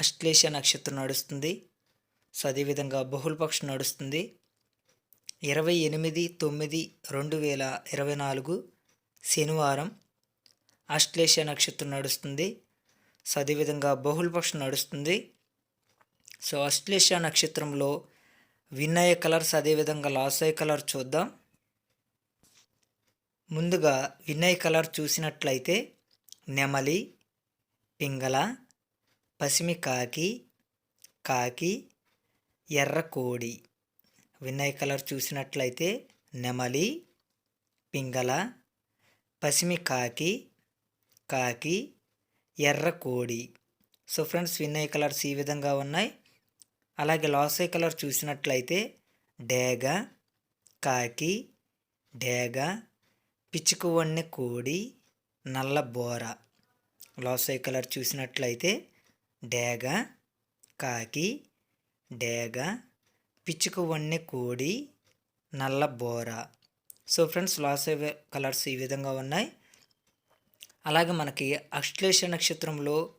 అశ్లేష నక్షత్రం నడుస్తుంది. సో అదేవిధంగా బహుళపక్షం నడుస్తుంది. ఇరవై ఎనిమిది తొమ్మిది రెండు వేల ఇరవై నాలుగు శనివారం అశ్లేష నక్షత్రం నడుస్తుంది. సో అదేవిధంగా బహుళపక్షం నడుస్తుంది. సో అశ్లేష నక్షత్రంలో విన్నయ కలర్స్ అదేవిధంగా లాసయ కలర్ చూద్దాం. ముందుగా వినయ కలర్ చూసినట్లయితే నెమలి పింగళ పసిమి కాకి కాకి ఎర్ర కోడి. వినయ్ కలర్ చూసినట్లయితే నెమలి పింగళ పసిమి కాకి కాకి ఎర్ర కోడి. సో ఫ్రెండ్స్ వినయ్ కలర్స్ ఈ విధంగా ఉన్నాయి. అలాగే లాసై కలర్ చూసినట్లయితే డేగ కాకి డేగ పిచ్చుకు వన్నె కోడి నల్ల బోర. లాసై కలర్ చూసినట్లయితే డేగ కాకి డేగ పిచ్చుకువన్నె కోడి నల్ల బోర. సో ఫ్రెండ్స్ లాస్ కలర్స్ ఈ విధంగా ఉన్నాయి. అలాగే మనకి అశ్లేష నక్షత్రంలో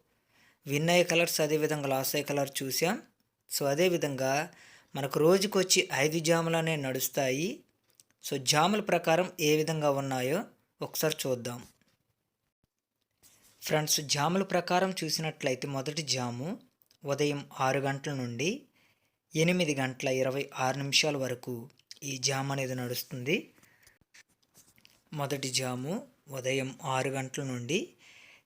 విన్నయ కలర్స్ అదేవిధంగా అయ్యే కలర్ చూసాం. సో అదేవిధంగా మనకు రోజుకొచ్చి ఐదు జాములు అనేవి నడుస్తాయి. సో జాముల ప్రకారం ఏ విధంగా ఉన్నాయో ఒకసారి చూద్దాం. ఫ్రెండ్స్ జాముల ప్రకారం చూసినట్లయితే మొదటి జాము ఉదయం ఆరు గంటల నుండి ఎనిమిది గంటల ఇరవై ఆరు నిమిషాల వరకు ఈ జామ్ అనేది నడుస్తుంది. మొదటి జాము ఉదయం ఆరు గంటల నుండి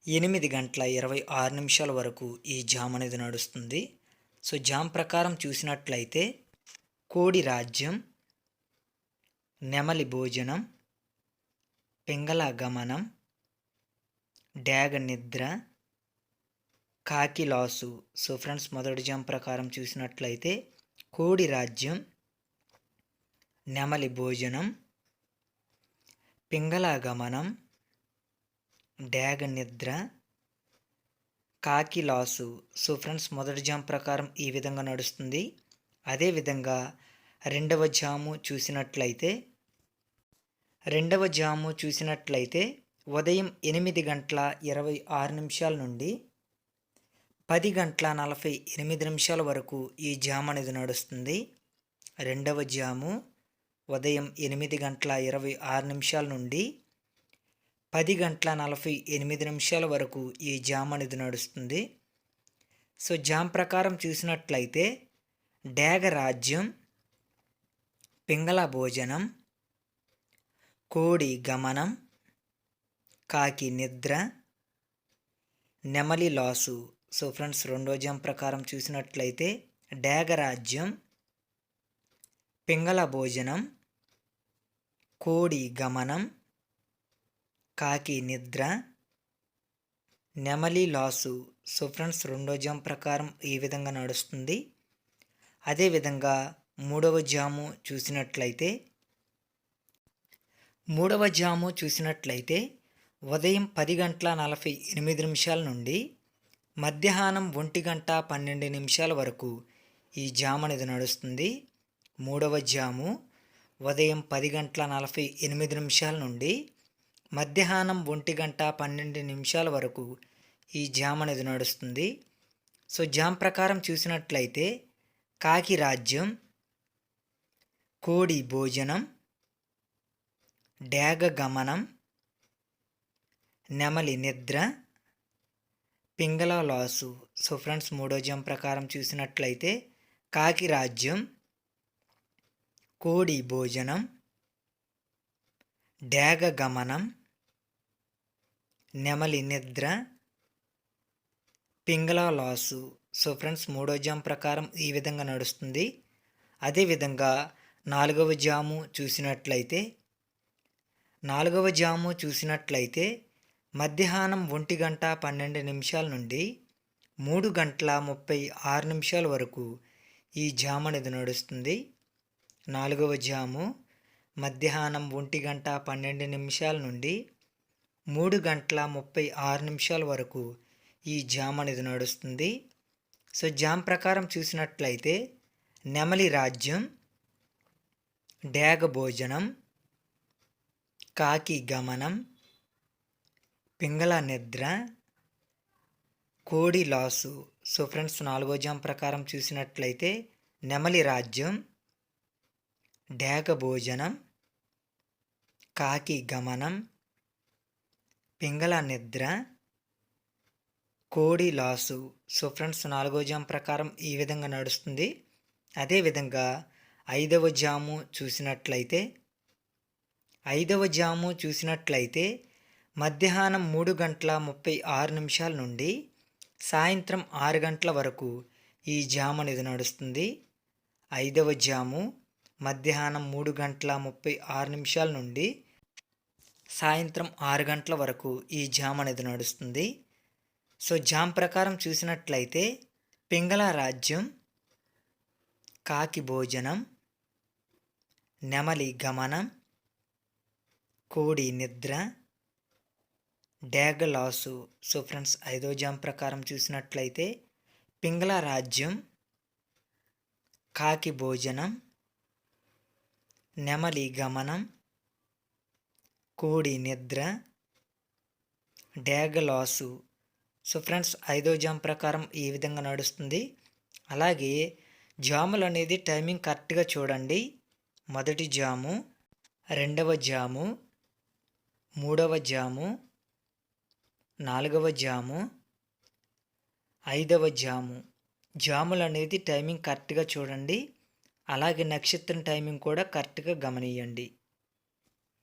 ఎనిమిది గంటల ఇరవై ఆరు నిమిషాల వరకు ఈ జామ్ అనేది నడుస్తుంది. సో జామ్ ప్రకారం చూసినట్లయితే కోడి రాజ్యం నెమలి భోజనం పింగళ గమనం డ్యాగ నిద్ర కాకి లాసు సో ఫ్రెండ్స్ మొదటి జామ్ ప్రకారం చూసినట్లయితే కోడి రాజ్యం నెమలి భోజనం పింగళాగమనం డ్యాగ నిద్ర కాకి లాసు సో ఫ్రెండ్స్ మొదటి జామ్ ప్రకారం ఈ విధంగా నడుస్తుంది. అదేవిధంగా రెండవ జాము చూసినట్లయితే రెండవ జాము చూసినట్లయితే ఉదయం ఎనిమిది గంటల ఇరవై ఆరు నిమిషాల నుండి పది గంటల నలభై ఎనిమిది నిమిషాల వరకు ఈ జామ్ అనేది నడుస్తుంది. రెండవ జాము ఉదయం ఎనిమిది గంటల ఇరవై ఆరు నిమిషాల నుండి పది గంటల నలభై ఎనిమిది నిమిషాల వరకు ఈ జామ్ అనేది నడుస్తుంది. సో జామ్ ప్రకారం చూసినట్లయితే డేగ రాజ్యం పింగళ భోజనం కోడి గమనం కాకి నిద్ర నెమలి లాసు. సో ఫ్రెండ్స్ రెండో జం ప్రకారం చూసినట్లయితే డేగరాజ్యం పింగళ భోజనం కోడి గమనం కాకి నిద్ర నెమలి లాసు. సో ఫ్రెండ్స్ రెండో జామ్ ప్రకారం ఈ విధంగా నడుస్తుంది. అదేవిధంగా మూడవ జాము చూసినట్లయితే మూడవ జాము చూసినట్లయితే ఉదయం పది గంటల నలభై ఎనిమిది నిమిషాల నుండి మధ్యాహ్నం ఒంటి గంట పన్నెండు నిమిషాల వరకు ఈ జామ్ అనేది నడుస్తుంది. మూడవ జాము ఉదయం పది గంటల నలభై ఎనిమిది నిమిషాల నుండి మధ్యాహ్నం ఒంటి గంట పన్నెండు నిమిషాల వరకు ఈ జామ్ అనేది నడుస్తుంది. సో జామ్ ప్రకారం చూసినట్లయితే కాకి రాజ్యం కోడి భోజనం డేగ గమనం నెమలి నిద్ర పింగళ లాసు. సో ఫ్రెండ్స్ మూడో జం ప్రకారం చూసినట్లయితే కాకి రాజ్యం కోడి భోజనం డేగ గమనం నెమలి నిద్ర పింగళ లాసు. సో ఫ్రెండ్స్ మూడో జామ్ ప్రకారం ఈ విధంగా నడుస్తుంది. అదేవిధంగా నాలుగవ జాము చూసినట్లయితే నాలుగవ జాము చూసినట్లయితే మధ్యాహ్నం ఒంటి గంట పన్నెండు నిమిషాల నుండి మూడు గంటల ముప్పై ఆరు నిమిషాల వరకు ఈ జామ్ అనేది నడుస్తుంది. నాలుగవ జాము మధ్యాహ్నం ఒంటి గంట పన్నెండు నిమిషాల నుండి మూడు గంటల ముప్పై ఆరు నిమిషాల వరకు ఈ జామ్ అనేది నడుస్తుంది. సో జామ్ ప్రకారం చూసినట్లయితే నెమలి రాజ్యం డేగ భోజనం కాకి గమనం పింగళ నిద్ర కోడి లాసు. సో ఫ్రెండ్స్ నాలుగో జామ్ ప్రకారం చూసినట్లయితే నెమలి రాజ్యం డేగ భోజనం కాకి గమనం పింగళ నిద్ర కోడి లాసు. సో ఫ్రెండ్స్ నాలుగో జామ్ ప్రకారం ఈ విధంగా నడుస్తుంది. అదేవిధంగా ఐదవ జాము చూసినట్లయితే ఐదవ జాము చూసినట్లయితే మధ్యాహ్నం మూడు గంటల ముప్పై ఆరు నిమిషాల నుండి సాయంత్రం ఆరు గంటల వరకు ఈ జాము అనేది నడుస్తుంది. ఐదవ జాము మధ్యాహ్నం మూడు గంటల ముప్పై ఆరు నిమిషాల నుండి సాయంత్రం ఆరు గంటల వరకు ఈ జామ్ అనేది నడుస్తుంది. సో జామ్ ప్రకారం చూసినట్లయితే పింగళ రాజ్యం కాకి భోజనం నెమలి గమనం కోడి నిద్ర డేగలాసు సో ఫ్రెండ్స్ ఐదో జామ్ ప్రకారం చూసినట్లయితే పింగళ రాజ్యం కాకి భోజనం నెమలి గమనం కోడి నిద్ర డేగలాసు సో ఫ్రెండ్స్ ఐదో జామ్ ప్రకారం ఈ విధంగా నడుస్తుంది. అలాగే జాములు అనేది టైమింగ్ కరెక్ట్గా చూడండి. మొదటి జాము రెండవ జాము మూడవ జాము నాలుగవ జాము ఐదవ జాము. జాములు అనేది టైమింగ్ కరెక్ట్గా చూడండి. అలాగే నక్షత్రం టైమింగ్ కూడా కరెక్ట్గా గమనియండి.